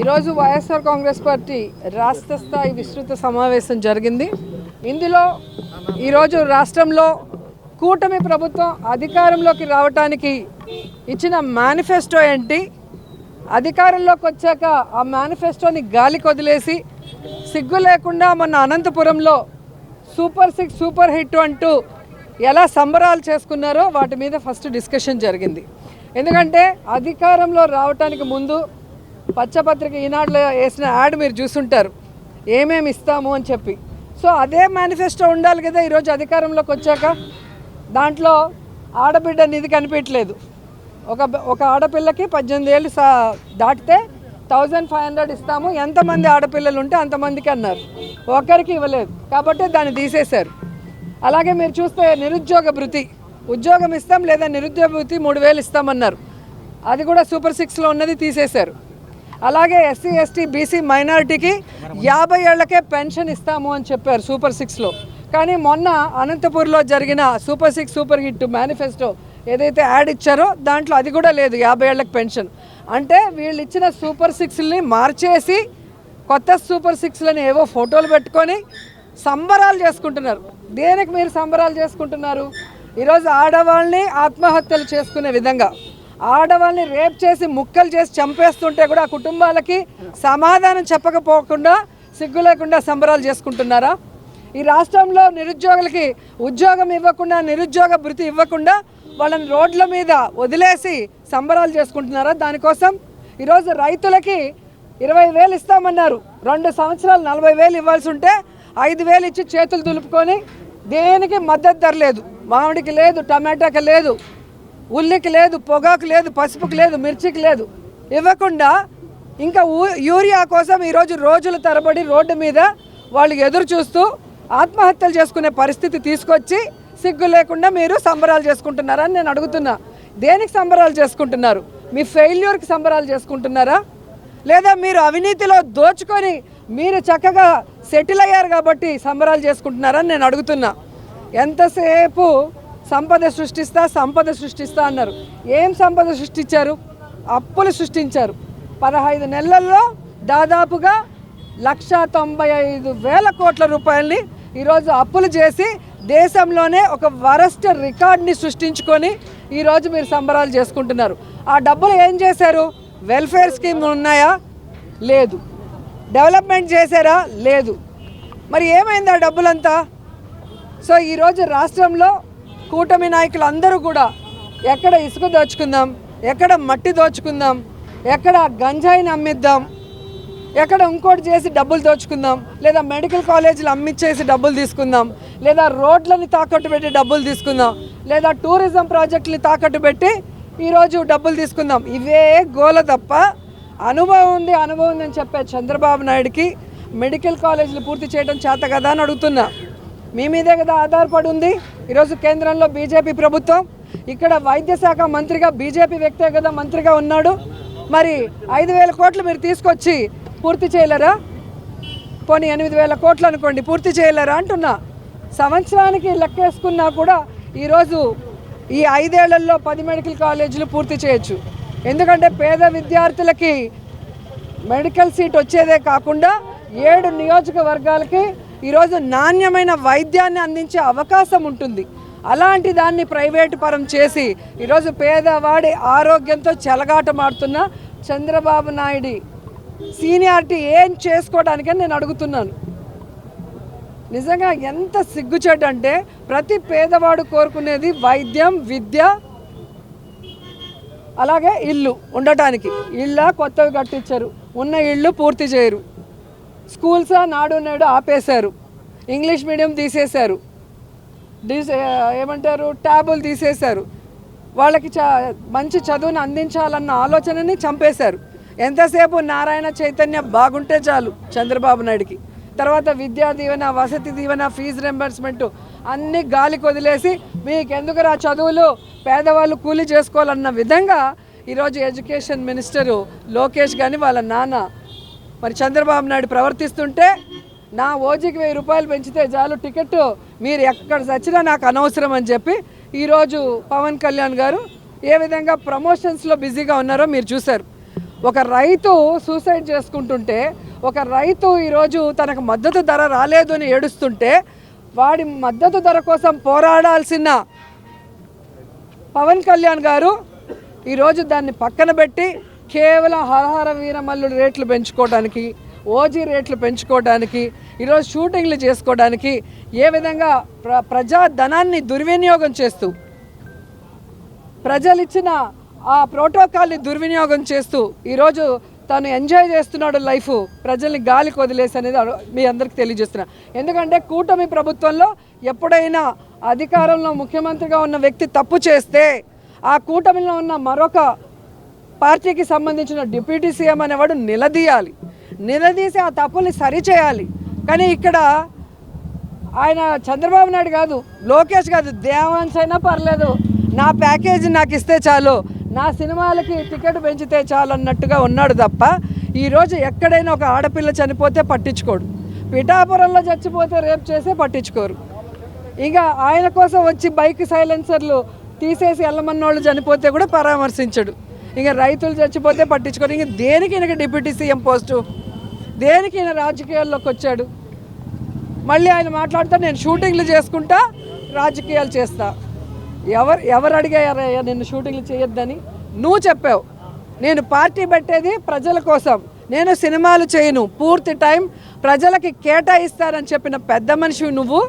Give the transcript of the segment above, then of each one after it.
ఈరోజు వైఎస్ఆర్ కాంగ్రెస్ పార్టీ రాష్ట్ర స్థాయి విస్తృత సమావేశం జరిగింది. ఇందులో ఈరోజు రాష్ట్రంలో కూటమి ప్రభుత్వం అధికారంలోకి రావటానికి ఇచ్చిన మేనిఫెస్టో ఏంటి? అధికారంలోకి వచ్చాక ఆ మేనిఫెస్టోని గాలికి వదిలేసి సిగ్గు లేకుండా మొన్న అనంతపురంలో సూపర్ సిక్స్ సూపర్ హిట్ అంటూ ఎలా సంబరాలు చేసుకున్నారో వాటి మీద ఫస్ట్ డిస్కషన్ జరిగింది. ఎందుకంటే అధికారంలో రావటానికి ముందు పచ్చపత్రిక ఈనాడులో వేసిన యాడ్ మీరు చూసుంటారు. ఏమేమి ఇస్తాము అని చెప్పి. సో అదే మేనిఫెస్టో ఉండాలి కదా ఈరోజు అధికారంలోకి వచ్చాక. దాంట్లో ఆడబిడ్డ నిధి కనిపించలేదు ఒక ఒక ఆడపిల్లకి పద్దెనిమిది ఏళ్ళు సా దాటితే థౌజండ్ ఫైవ్ హండ్రెడ్ ఇస్తాము. ఎంతమంది ఆడపిల్లలు ఉంటే అంతమందికి అన్నారు. ఒక్కరికి ఇవ్వలేదు. కాబట్టి దాన్ని తీసేశారు. అలాగే మీరు చూస్తే నిరుద్యోగ భృతి. ఉద్యోగం ఇస్తాం లేదా నిరుద్యోగ భృతి మూడు వేలు ఇస్తామన్నారు. అది కూడా సూపర్ సిక్స్లో ఉన్నది తీసేశారు. అలాగే ఎస్సీ ఎస్టీ బీసీ మైనారిటీకి యాభై ఏళ్ళకే పెన్షన్ ఇస్తాము అని చెప్పారు సూపర్ సిక్స్లో. కానీ మొన్న అనంతపూర్లో జరిగిన super six super hit manifesto ఏదైతే యాడ్ ఇచ్చారో దాంట్లో అది కూడా లేదు యాభై ఏళ్ళకి పెన్షన్. అంటే వీళ్ళు ఇచ్చిన సూపర్ సిక్స్ని మార్చేసి కొత్త సూపర్ సిక్స్లని ఏవో ఫోటోలు పెట్టుకొని సంబరాలు చేసుకుంటున్నారు. దేనికి మీరు సంబరాలు చేసుకుంటున్నారు? ఈరోజు ఆడవాళ్ళని ఆత్మహత్యలు చేసుకునే విధంగా. ఆడవాళ్ళని రేప్ చేసి ముక్కలు చేసి చంపేస్తుంటే కూడా ఆ కుటుంబాలకి సమాధానం చెప్పకపోకుండా సిగ్గు లేకుండా సంబరాలు చేసుకుంటున్నారా? ఈ రాష్ట్రంలో నిరుద్యోగులకి ఉద్యోగం ఇవ్వకుండా నిరుద్యోగ భృతి ఇవ్వకుండా వాళ్ళని రోడ్ల మీద వదిలేసి సంబరాలు చేసుకుంటున్నారా? దానికోసం ఈరోజు రైతులకి ఇరవై వేలు ఇస్తామన్నారు. రెండు సంవత్సరాలు నలభై వేలు ఇవ్వాల్సి ఉంటే ఐదు వేలు ఇచ్చి చేతులు దులుపుకొని దేనికి మద్దతు ధర లేదు. మామిడికి లేదు టమాటాకి లేదు ఉల్లికి లేదు పొగాకు లేదు పసుపుకి లేదు మిర్చికి లేదు. ఇవ్వకుండా ఇంకా యూరియా కోసం ఈరోజు రోజుల తరబడి రోడ్డు మీద వాళ్ళు ఎదురు చూస్తూ ఆత్మహత్యలు చేసుకునే పరిస్థితి తీసుకొచ్చి సిగ్గు లేకుండా మీరు సంబరాలు చేసుకుంటున్నారని నేను అడుగుతున్నా. దేనికి సంబరాలు చేసుకుంటున్నారు? మీ ఫెయిల్యూర్కి సంబరాలు చేసుకుంటున్నారా? లేదా మీరు అవినీతిలో దోచుకొని మీరు చక్కగా సెటిల్ అయ్యారు కాబట్టి సంబరాలు చేసుకుంటున్నారని నేను అడుగుతున్నా. ఎంతసేపు సంపద సృష్టిస్తా సంపద సృష్టిస్తా అన్నారు. ఏం సంపద సృష్టించారు? అప్పులు సృష్టించారు. పదహైదు నెలల్లో దాదాపుగా లక్ష తొంభై ఐదు వేల కోట్ల రూపాయల్ని ఈరోజు అప్పులు చేసి దేశంలోనే ఒక వరస్ట్ రికార్డ్ని సృష్టించుకొని ఈరోజు మీరు సంబరాలు చేసుకుంటున్నారు. ఆ డబ్బులు ఏం చేశారు? వెల్ఫేర్ స్కీమ్ ఉన్నాయా? లేదు. డెవలప్మెంట్ చేశారా? లేదు. మరి ఏమైంది ఆ డబ్బులంతా? సో ఈరోజు రాష్ట్రంలో కూటమి నాయకులు అందరూ కూడా ఎక్కడ ఇసుక దోచుకుందాం ఎక్కడ మట్టి దోచుకుందాం ఎక్కడ గంజాయిని అమ్మిద్దాం ఎక్కడ ఇంకోటి చేసి డబ్బులు దోచుకుందాం లేదా మెడికల్ కాలేజీలు అమ్మిచ్చేసి డబ్బులు తీసుకుందాం లేదా రోడ్లని తాకట్టు పెట్టి డబ్బులు తీసుకుందాం లేదా టూరిజం ప్రాజెక్టులు తాకట్టు పెట్టి ఈరోజు డబ్బులు తీసుకుందాం. ఇవే గోల తప్ప అనుభవం ఉంది అనుభవం ఉంది అని చెప్పే చంద్రబాబు నాయుడుకి మెడికల్ కాలేజీలు పూర్తి చేయడం చేత కదా అని అడుగుతున్నా. మీ మీదే కదా ఆధారపడి ఉంది. ఈరోజు కేంద్రంలో బీజేపీ ప్రభుత్వం ఇక్కడ వైద్య శాఖ మంత్రిగా బీజేపీ వ్యక్తే కదా మంత్రిగా ఉన్నాడు. మరి ఐదు వేల కోట్లు మీరు తీసుకొచ్చి పూర్తి చేయలేరా? పోనీ ఎనిమిది వేల కోట్లు అనుకోండి పూర్తి చేయలేరా అంటున్నా. సంవత్సరానికి లెక్కేసుకున్నా కూడా ఈరోజు ఈ ఐదేళ్ళలో పది మెడికల్ కాలేజీలు పూర్తి చేయొచ్చు. ఎందుకంటే పేద విద్యార్థులకి మెడికల్ సీట్ వచ్చేదే కాకుండా ఏడు నియోజకవర్గాలకి ఈరోజు నాణ్యమైన వైద్యాన్ని అందించే అవకాశం ఉంటుంది. అలాంటి దాన్ని ప్రైవేటు పరం చేసి ఈరోజు పేదవాడి ఆరోగ్యంతో చెలగాటమాడుతున్న చంద్రబాబు నాయుడు సీనియారిటీ ఏం చేసుకోవడానికని నేను అడుగుతున్నాను. నిజంగా ఎంత సిగ్గుచేటంటే అంటే ప్రతి పేదవాడు కోరుకునేది వైద్యం విద్య అలాగే ఇల్లు ఉండటానికి. ఇళ్ళ కొత్తవి కట్టించారు. ఉన్న ఇళ్ళు పూర్తి చేయరు. స్కూల్స్ నాడు నేడు ఆపేశారు. ఇంగ్లీష్ మీడియం తీసేశారు. డిస్ ఏమంటారు? ట్యాబులు తీసేశారు. వాళ్ళకి చ మంచి చదువును అందించాలన్న ఆలోచనని చంపేశారు. ఎంతసేపు నారాయణ చైతన్య బాగుంటే చాలు చంద్రబాబు నాయుడికి. తర్వాత విద్యా దీవెన వసతి దీవెన ఫీజు రెంబర్స్మెంట్ అన్ని గాలికి వదిలేసి మీకు ఎందుకురా చదువులు? పేదవాళ్ళు కూలీ చేసుకోవాలన్న విధంగా ఈరోజు ఎడ్యుకేషన్ మినిస్టరు లోకేష్ కానీ వాళ్ళ నాన్న మరి చంద్రబాబు నాయుడు ప్రవర్తిస్తుంటే నా ఓజీకి వెయ్యి రూపాయలు పెంచితే చాలు టికెట్. మీరు ఎక్కడ చచ్చినా నాకు అనవసరం అని చెప్పి ఈరోజు పవన్ కళ్యాణ్ గారు ఏ విధంగా ప్రమోషన్స్లో బిజీగా ఉన్నారో మీరు చూశారు. ఒక రైతు సూసైడ్ చేసుకుంటుంటే ఒక రైతు ఈరోజు తనకు మద్దతు ధర రాలేదు అని ఏడుస్తుంటే వాడి మద్దతు ధర కోసం పోరాడాల్సిన పవన్ కళ్యాణ్ గారు ఈరోజు దాన్ని పక్కన పెట్టి కేవలం హరహర వీరమల్లుడు రేట్లు పెంచుకోవడానికి ఓజీ రేట్లు పెంచుకోవడానికి ఈరోజు షూటింగ్లు చేసుకోవడానికి ఏ విధంగా ప్ర ప్రజా ధనాన్ని దుర్వినియోగం చేస్తూ ప్రజలు ఇచ్చిన ఆ ప్రోటోకాల్ని దుర్వినియోగం చేస్తూ ఈరోజు తను ఎంజాయ్ చేస్తున్నాడు లైఫ్ ప్రజల్ని గాలికి వదిలేసి అనేది మీ అందరికి తెలియజేస్తున్నా. ఎందుకంటే కూటమి ప్రభుత్వంలో ఎప్పుడైనా అధికారంలో ముఖ్యమంత్రిగా ఉన్న వ్యక్తి తప్పు చేస్తే ఆ కూటమిలో ఉన్న మరొక పార్టీకి సంబంధించిన డిప్యూటీ సీఎం అనేవాడు నిలదీయాలి. నిలదీసి ఆ తప్పుల్ని సరిచేయాలి. కానీ ఇక్కడ ఆయన చంద్రబాబు నాయుడు కాదు లోకేష్ కాదు దేవాన్స్ అయినా పర్లేదు. నా ప్యాకేజీ నాకు ఇస్తే చాలు. నా సినిమాలకి టికెట్ పెంచితే చాలు అన్నట్టుగా ఉన్నాడు తప్ప ఈరోజు ఎక్కడైనా ఒక ఆడపిల్ల చనిపోతే పట్టించుకోడు. పిఠాపురంలో చచ్చిపోతే రేపు చేసే పట్టించుకోరు. ఇంకా ఆయన కోసం వచ్చి బైక్ సైలెన్సర్లు తీసేసి వెళ్ళమన్నోళ్ళు చనిపోతే కూడా పరామర్శించడు. ఇంకా రైతులు చచ్చిపోతే పట్టించుకోరు. ఇంకా దేనికి ఈయనకి డిప్యూటీ సీఎం పోస్టు? దేనికి ఈయన రాజకీయాల్లోకి వచ్చాడు? మళ్ళీ ఆయన మాట్లాడుతూ నేను షూటింగ్లు చేసుకుంటా రాజకీయాలు చేస్తా. ఎవరు ఎవరు అడిగారయ్యా నిన్ను షూటింగ్లు చేయొద్దని? నువ్వు చెప్పావు. నేను పార్టీ పెట్టేది ప్రజల కోసం. నేను సినిమాలు చేయను. పూర్తి టైం ప్రజలకి కేటాయిస్తానని చెప్పిన పెద్ద మనిషి నువ్వు.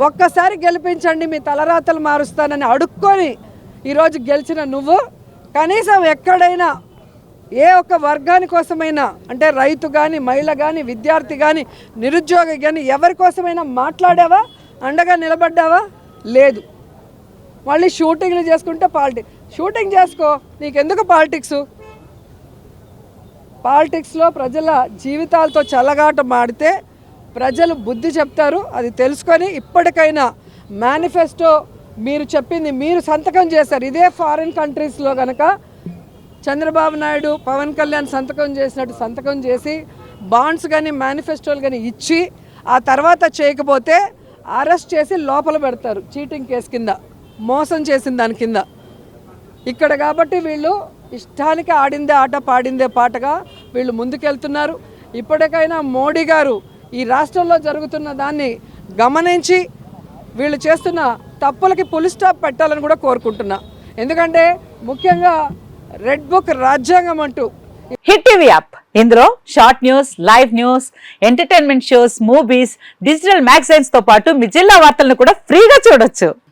ఒక్కసారి గెలిపించండి మీ తలరాతలు మారుస్తానని అడుక్కొని ఈరోజు గెలిచిన నువ్వు. కనీసం ఎక్కడైనా ఏ ఒక్క వర్గాని కోసమైనా అంటే రైతు కానీ మహిళ కానీ విద్యార్థి కానీ నిరుద్యోగి కానీ ఎవరి కోసమైనా మాట్లాడావా? అండగా నిలబడ్డావా? లేదు. మళ్ళీ షూటింగ్లు చేసుకుంటే పాలిటిక్స్ షూటింగ్ చేసుకో నీకెందుకు పాలిటిక్స్? పాలిటిక్స్లో ప్రజల జీవితాలతో చల్లగాట మాడితే ప్రజలు బుద్ధి చెప్తారు అది తెలుసుకొని ఇప్పటికైనా మేనిఫెస్టో మీరు చెప్పింది మీరు సంతకం చేశారు. ఇదే ఫారిన్ కంట్రీస్లో కనుక చంద్రబాబు నాయుడు పవన్ కళ్యాణ్ సంతకం చేసినట్టు సంతకం చేసి బాండ్స్ కానీ మేనిఫెస్టోలు కానీ ఇచ్చి ఆ తర్వాత చేయకపోతే అరెస్ట్ చేసి లోపల పెడతారు చీటింగ్ కేసు కింద. మోసం చేసింది దాని కింద. ఇక్కడ కాబట్టి వీళ్ళు ఇష్టానికి ఆడిందే ఆట పాడిందే పాటగా వీళ్ళు ముందుకెళ్తున్నారు. ఇప్పటికైనా మోడీ గారు ఈ రాష్ట్రంలో జరుగుతున్న దాన్ని గమనించి వీళ్ళు చేస్తున్న తప్పులకి పులి స్టాప్ పెట్టాలని కూడా కోరుకుంటున్నా. ఎందుకంటే ముఖ్యంగా రెడ్ బుక్ రాజ్యాంగం అంటూ హిట్ టీవీ యాప్. ఇందులో short news live news entertainment shows movies digital మ్యాగజైన్స్తో పాటు మీ జిల్లా వార్తలను కూడా ఫ్రీగా చూడొచ్చు.